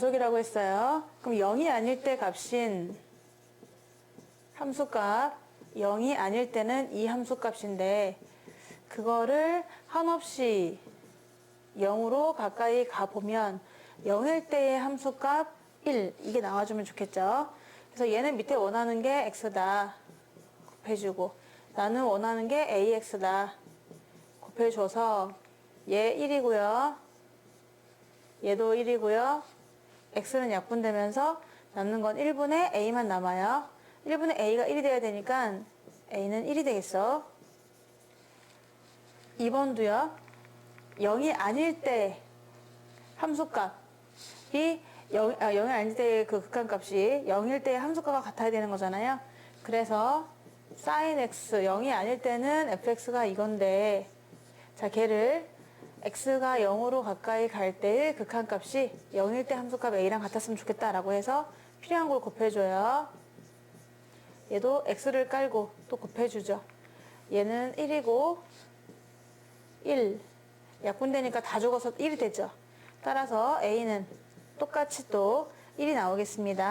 연속이라고 했어요. 그럼 0이 아닐 때 값인 함수값 0이 아닐 때는 이 함수값인데 그거를 한없이 0으로 가까이 가보면 0일 때의 함수값 1 이게 나와주면 좋겠죠. 그래서 얘는 밑에 원하는 게 x다 곱해주고 나는 원하는 게 ax다 곱해줘서 얘 1이고요. 얘도 1이고요. X는 약분되면서 남는 건 1분의 a만 남아요. 1분의 a가 1이 돼야 되니까 a는 1이 되겠어. 2번도요. 0이 아닐 때 함수값이 0, 아, 0이 아닐 때 그 극한값이 0일 때 함수값과 같아야 되는 거잖아요. 그래서 sin x 0이 아닐 때는 fx가 이건데 자 걔를 x가 0으로 가까이 갈 때의 극한값이 0일 때 함수값 a랑 같았으면 좋겠다라고 해서 필요한 걸 곱해줘요. 얘도 x를 깔고 또 곱해주죠. 얘는 1이고 1 약분되니까 다 죽어서 1이 되죠. 따라서 a는 똑같이 또 1이 나오겠습니다.